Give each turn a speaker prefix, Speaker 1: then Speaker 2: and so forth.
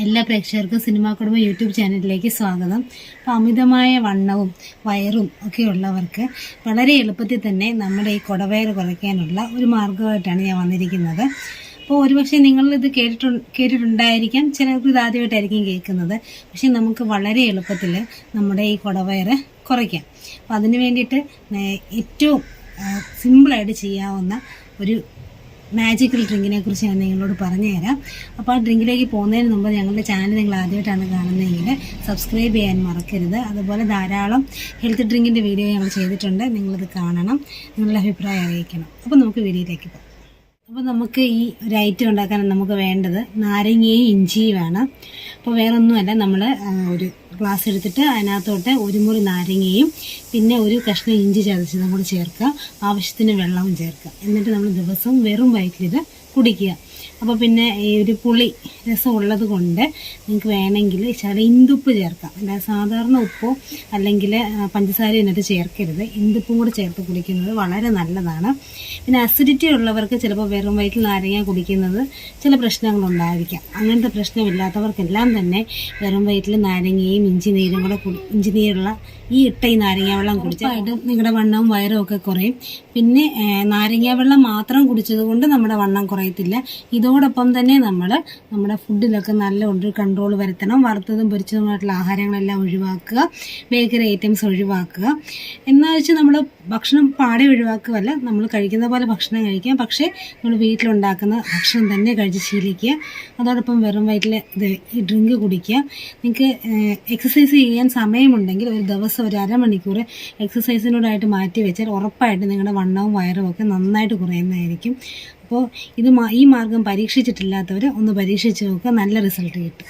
Speaker 1: എല്ലാ പ്രേക്ഷകർക്കും സിനിമാ കുടുംബ യൂട്യൂബ് ചാനലിലേക്ക് സ്വാഗതം. അപ്പോൾ അമിതമായ വണ്ണവും വയറും ഒക്കെ ഉള്ളവർക്ക് വളരെ എളുപ്പത്തിൽ തന്നെ നമ്മുടെ ഈ കുടവയർ കുറയ്ക്കാനുള്ള ഒരു മാർഗമായിട്ടാണ് ഞാൻ വന്നിരിക്കുന്നത്. അപ്പോൾ ഒരുപക്ഷെ നിങ്ങളിത് കേട്ടിട്ടു കേട്ടിട്ടുണ്ടായിരിക്കാം. ചിലർക്ക് ഇത് ആദ്യമായിട്ടായിരിക്കും കേൾക്കുന്നത്. പക്ഷെ നമുക്ക് വളരെ എളുപ്പത്തിൽ നമ്മുടെ ഈ കുടവയറ് കുറയ്ക്കാം. അപ്പോൾ അതിന് വേണ്ടിയിട്ട് ഏറ്റവും സിമ്പിളായിട്ട് ചെയ്യാവുന്ന ഒരു മാജിക്കൽ ഡ്രിങ്കിനെ കുറിച്ച് ഞാൻ നിങ്ങളോട് പറഞ്ഞുതരാം. അപ്പോൾ ആ ഡ്രിങ്കിലേക്ക് പോകുന്നതിന് മുമ്പ് ഞങ്ങളുടെ ചാനൽ നിങ്ങൾ ആദ്യമായിട്ടാണ് കാണുന്നതെങ്കിൽ സബ്സ്ക്രൈബ് ചെയ്യാൻ മറക്കരുത്. അതുപോലെ ധാരാളം ഹെൽത്ത് ഡ്രിങ്കിന്റെ വീഡിയോ ഞങ്ങൾ ചെയ്തിട്ടുണ്ട്. നിങ്ങളത് കാണണം. നിങ്ങളുടെ അഭിപ്രായം അറിയിക്കണം. അപ്പോൾ നമുക്ക് വീഡിയോയിലേക്ക് പോകാം. അപ്പോൾ നമുക്ക് ഈ ഒരു ഐറ്റം ഉണ്ടാക്കാൻ നമുക്ക് വേണ്ടത്. നാരങ്ങയും ഇഞ്ചിയുമാണ് അപ്പോൾ വേറൊന്നുമല്ല നമ്മൾ ഒരു ഗ്ലാസ് എടുത്തിട്ട് അതിനകത്തോട്ട് ഒരു മുറി നാരങ്ങയും പിന്നെ ഒരു കഷ്ണം ഇഞ്ചി ചതച്ചതും കൂടി ചേർക്കുക. ആവശ്യത്തിന് വെള്ളവും ചേർക്കുക. എന്നിട്ട് നമ്മൾ ദിവസവും വെറും വയറ്റിലിത് കുടിക്കുക. അപ്പോൾ പിന്നെ ഈ ഒരു പുളി രസം ഉള്ളത് കൊണ്ട് നിങ്ങൾക്ക് വേണമെങ്കിൽ ചില ഇന്ദുപ്പ് ചേർക്കാം. അല്ലാതെ സാധാരണ ഉപ്പോ അല്ലെങ്കിൽ പഞ്ചസാര ഇതിനകത്ത് ചേർക്കരുത്. ഇന്ദുപ്പും കൂടി ചേർത്ത് കുടിക്കുന്നത് വളരെ നല്ലതാണ്. പിന്നെ അസിഡിറ്റി ഉള്ളവർക്ക് ചിലപ്പോൾ വെറും വയറ്റിൽ നാരങ്ങ കുടിക്കുന്നത് ചില പ്രശ്നങ്ങളുണ്ടായിരിക്കാം. അങ്ങനത്തെ പ്രശ്നമില്ലാത്തവർക്കെല്ലാം തന്നെ വെറും വയറ്റിൽ നാരങ്ങയും ഇഞ്ചി നീരും കൂടെ ഇഞ്ചി നീരുള്ള ഈ ഇട്ട ഈ നാരങ്ങ വെള്ളം കുടിച്ചായിട്ടും നിങ്ങളുടെ വണ്ണവും വയറും ഒക്കെ കുറയും. പിന്നെ നാരങ്ങ വെള്ളം മാത്രം കുടിച്ചത് കൊണ്ട് നമ്മുടെ വണ്ണം കുറയത്തില്ല. ഇതോടൊപ്പം തന്നെ നമ്മൾ നമ്മുടെ ഫുഡിലൊക്കെ നല്ല ഒരു കൺട്രോൾ വരുത്തണം വറുത്തതും പൊരിച്ചതുമായിട്ടുള്ള ആഹാരങ്ങളെല്ലാം ഒഴിവാക്കുക ബേക്കറി ഐറ്റംസ് ഒഴിവാക്കുക. എന്ന് വെച്ച് നമ്മൾ ഭക്ഷണം പാടെ ഒഴിവാക്കുകയല്ല നമ്മൾ കഴിക്കുന്ന പോലെ ഭക്ഷണം കഴിക്കാം. പക്ഷേ നമ്മൾ വീട്ടിലുണ്ടാക്കുന്ന ഭക്ഷണം തന്നെ കഴിച്ച് ശീലിക്കുക. അതോടൊപ്പം വെറും വയറ്റിൽ ഇത് ഈ ഡ്രിങ്ക് കുടിക്കുക. നിങ്ങൾക്ക് എക്സസൈസ് ചെയ്യാൻ സമയമുണ്ടെങ്കിൽ ഒരു ദിവസം ഒരു അരമണിക്കൂർ എക്സസൈസിനോടായിട്ട് മാറ്റി വെച്ചാൽ ഉറപ്പായിട്ട് നിങ്ങളുടെ വണ്ണവും വയറും ഒക്കെ നന്നായിട്ട് കുറയുന്നതായിരിക്കും. അപ്പോൾ ഇത് ഈ മാർഗം പരീക്ഷിച്ചിട്ടില്ലാത്തവർ ഒന്ന് പരീക്ഷിച്ച് നോക്കുക. നല്ല റിസൾട്ട് കിട്ടും.